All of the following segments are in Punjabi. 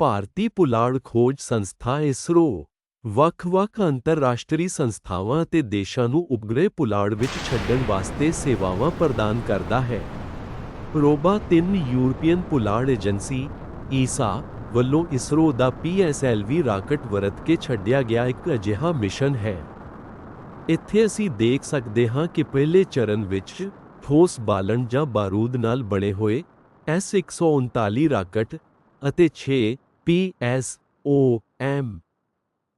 ਭਾਰਤੀ ਪੁਲਾੜ ਖੋਜ ਸੰਸਥਾ ਇਸਰੋ ਵੱਖ-ਵੱਖ ਅੰਤਰਰਾਸ਼ਟਰੀ ਸੰਸਥਾਵਾਂ ਅਤੇ ਦੇਸ਼ਾਂ ਨੂੰ ਉਪਗ੍ਰਹਿ ਪੁਲਾੜ ਵਿੱਚ ਛੱਡਣ ਵਾਸਤੇ ਸੇਵਾਵਾਂ ਪ੍ਰਦਾਨ ਕਰਦਾ ਹੈ। ਰੋਬਾ 3 ਯੂਰਪੀਅਨ ਪੁਲਾੜ ਏਜੰਸੀ ਈਸਾ ਵੱਲੋਂ ਇਸਰੋ ਦਾ ਪੀਐਸਐਲਵੀ ਰਾਕਟ ਵਰਤ ਕੇ ਛੱਡਿਆ ਗਿਆ ਇੱਕ ਅਜਿਹਾ ਮਿਸ਼ਨ ਹੈ। ਇੱਥੇ ਅਸੀਂ ਦੇਖ ਸਕਦੇ ਹਾਂ ਕਿ ਪਹਿਲੇ ਚਰਨ ਵਿੱਚ ਠੋਸ ਬਾਲਣ ਜਾਂ ਬਾਰੂਦ ਨਾਲ ਬਣੇ ਹੋਏ ਐਸ-139 ਰਾਕਟ ਅਤੇ 6 ਪੀ.ਐਸ.ਓ.ਐਮ.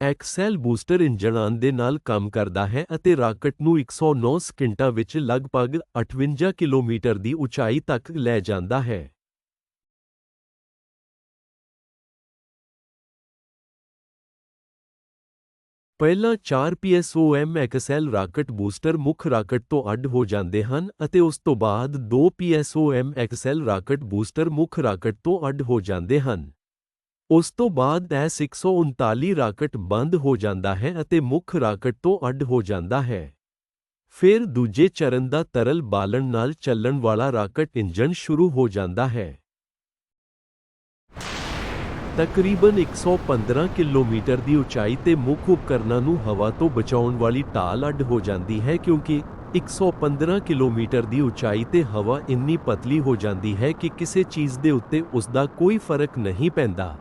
ਐਕਸੈਲ ਬੂਸਟਰ ਇੰਜਣਾਂ ਦੇ ਨਾਲ ਕੰਮ ਕਰਦਾ ਹੈ ਅਤੇ ਰਾਕਟ ਨੂੰ 109 ਸਕਿੰਟਾਂ ਵਿੱਚ ਲਗਭਗ 58 ਕਿਲੋਮੀਟਰ ਦੀ ਉਚਾਈ ਤੱਕ ਲੈ ਜਾਂਦਾ ਹੈ। ਪਹਿਲਾਂ 4 ਪੀਐਸਓਐਮ ਐਕਸਐਲ ਰਾਕਟ ਬੂਸਟਰ ਮੁੱਖ ਰਾਕਟ ਤੋਂ ਅੱਡ ਹੋ ਜਾਂਦੇ ਹਨ ਅਤੇ ਉਸ ਤੋਂ ਬਾਅਦ 2 ਪੀਐਸਓਐਮ ਐਕਸਐਲ ਰਾਕਟ ਬੂਸਟਰ ਮੁੱਖ ਰਾਕਟ ਤੋਂ ਅੱਡ ਹੋ ਜਾਂਦੇ ਹਨ। ਉਸ ਤੋਂ ਬਾਅਦ ਐਸ-139 ਰਾਕਟ ਬੰਦ ਹੋ ਜਾਂਦਾ ਹੈ ਅਤੇ ਮੁੱਖ ਰਾਕਟ ਤੋਂ ਅੱਡ ਹੋ ਜਾਂਦਾ ਹੈ। ਫਿਰ ਦੂਜੇ ਚਰਨ ਦਾ ਤਰਲ ਬਾਲਣ ਨਾਲ ਚੱਲਣ ਵਾਲਾ ਰਾਕਟ ਇੰਜਣ ਸ਼ੁਰੂ ਹੋ ਜਾਂਦਾ ਹੈ। ਤਕਰੀਬਨ 115 ਕਿਲੋਮੀਟਰ ਦੀ ਉਚਾਈ ਤੇ ਮੁੱਖ ਉਪਕਰਨਾਂ ਨੂੰ ਹਵਾ ਤੋਂ ਬਚਾਉਣ ਵਾਲੀ ਢਾਲ ਅੱਡ ਹੋ ਜਾਂਦੀ ਹੈ ਕਿਉਂਕਿ 115 ਕਿਲੋਮੀਟਰ ਦੀ ਉਚਾਈ ਤੇ ਹਵਾ ਇੰਨੀ ਪਤਲੀ ਹੋ ਜਾਂਦੀ ਹੈ ਕਿ ਕਿਸੇ ਚੀਜ਼ ਦੇ ਉੱਤੇ ਉਸ ਦਾ ਕੋਈ ਫ਼ਰਕ ਨਹੀਂ ਪੈਂਦਾ।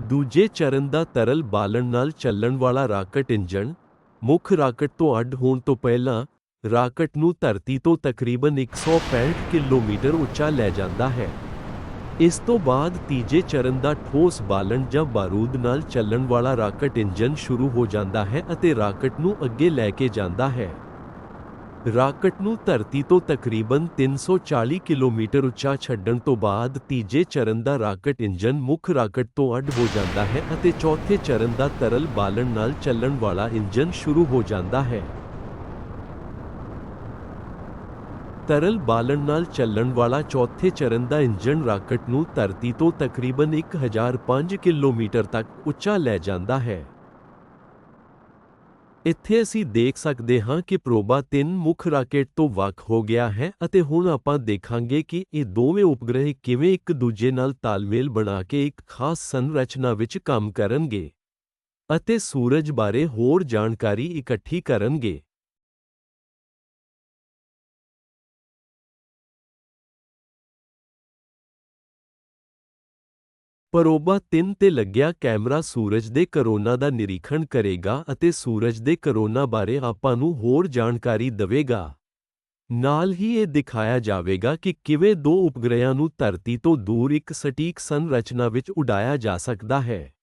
ਦੂਜੇ ਚਰਨ ਦਾ ਤਰਲ ਬਾਲਣ ਨਾਲ ਚੱਲਣ ਵਾਲਾ ਰਾਕਟ ਇੰਜਣ, ਮੁੱਖ ਰਾਕਟ ਤੋਂ ਅੱਡ ਹੋਣ ਤੋਂ ਪਹਿਲਾਂ ਰਾਕਟ ਨੂੰ ਧਰਤੀ ਤੋਂ ਤਕਰੀਬਨ 165 ਕਿਲੋਮੀਟਰ ਉੱਚਾ ਲੈ ਜਾਂਦਾ ਹੈ। ਇਸ ਤੋਂ ਬਾਅਦ ਤੀਜੇ ਚਰਨ ਦਾ ਠੋਸ ਬਾਲਣ ਜਾਂ ਬਾਰੂਦ ਨਾਲ ਚੱਲਣ ਵਾਲਾ ਰਾਕਟ ਇੰਜਨ ਸ਼ੁਰੂ ਹੋ ਜਾਂਦਾ ਹੈ ਅਤੇ ਰਾਕਟ ਨੂੰ ਅੱਗੇ ਲੈ ਕੇ ਜਾਂਦਾ ਹੈ। ਰਾਕਟ ਨੂੰ ਧਰਤੀ ਤੋਂ ਤਕਰੀਬਨ 340 ਕਿਲੋਮੀਟਰ ਉੱਚਾ ਛੱਡਣ ਤੋਂ ਬਾਅਦ ਤੀਜੇ ਚਰਨ ਦਾ ਰਾਕਟ ਇੰਜਨ ਮੁੱਖ ਰਾਕਟ ਤੋਂ ਅੱਡ ਹੋ ਜਾਂਦਾ ਹੈ ਅਤੇ ਚੌਥੇ ਚਰਨ ਦਾ ਤਰਲ ਬਾਲਣ ਨਾਲ ਚੱਲਣ ਵਾਲਾ ਇੰਜਨ ਸ਼ੁਰੂ ਹੋ ਜਾਂਦਾ ਹੈ। ਤਰਲ ਬਾਲਣ ਨਾਲ ਚੱਲਣ ਵਾਲਾ ਚੌਥੇ ਚਰਨ ਦਾ ਇੰਜਣ ਰਾਕਟ ਨੂੰ ਧਰਤੀ ਤੋਂ ਤਕਰੀਬਨ 1005 ਕਿਲੋਮੀਟਰ ਤੱਕ ਉੱਚਾ ਲੈ ਜਾਂਦਾ ਹੈ। ਇੱਥੇ ਅਸੀਂ ਦੇਖ ਸਕਦੇ ਹਾਂ ਕਿ ਪ੍ਰੋਬਾ 3 ਮੁੱਖ ਰਾਕੇਟ ਤੋਂ ਵੱਖ ਹੋ ਗਿਆ ਹੈ ਅਤੇ ਹੁਣ ਆਪਾਂ ਦੇਖਾਂਗੇ ਕਿ ਇਹ ਦੋਵੇਂ ਉਪਗ੍ਰਹਿ ਕਿਵੇਂ ਇੱਕ ਦੂਜੇ ਨਾਲ ਤਾਲਮੇਲ ਬਣਾ ਕੇ ਇੱਕ ਖਾਸ ਸੰਰਚਨਾ ਵਿੱਚ ਕੰਮ ਕਰਨਗੇ ਅਤੇ ਸੂਰਜ ਬਾਰੇ ਹੋਰ ਜਾਣਕਾਰੀ ਇਕੱਠੀ ਕਰਨਗੇ। ਪਰੋਬਾ 3 ਤੇ ਲੱਗਿਆ ਕੈਮਰਾ ਸੂਰਜ ਦੇ ਕਰੋਨਾ ਦਾ ਨਿਰੀਖਣ ਕਰੇਗਾ ਅਤੇ ਸੂਰਜ ਦੇ ਕਰੋਨਾ ਬਾਰੇ ਆਪਾਂ ਨੂੰ ਹੋਰ ਜਾਣਕਾਰੀ ਦੇਵੇਗਾ। ਨਾਲ ਹੀ ਇਹ ਦਿਖਾਇਆ ਜਾਵੇਗਾ ਕਿ ਕਿਵੇਂ ਦੋ ਉਪਗ੍ਰਹਿਾਂ ਨੂੰ ਧਰਤੀ ਤੋਂ ਦੂਰ ਇੱਕ ਸਟੀਕ ਸੰਰਚਨਾ ਵਿੱਚ ਉਡਾਇਆ ਜਾ ਸਕਦਾ ਹੈ।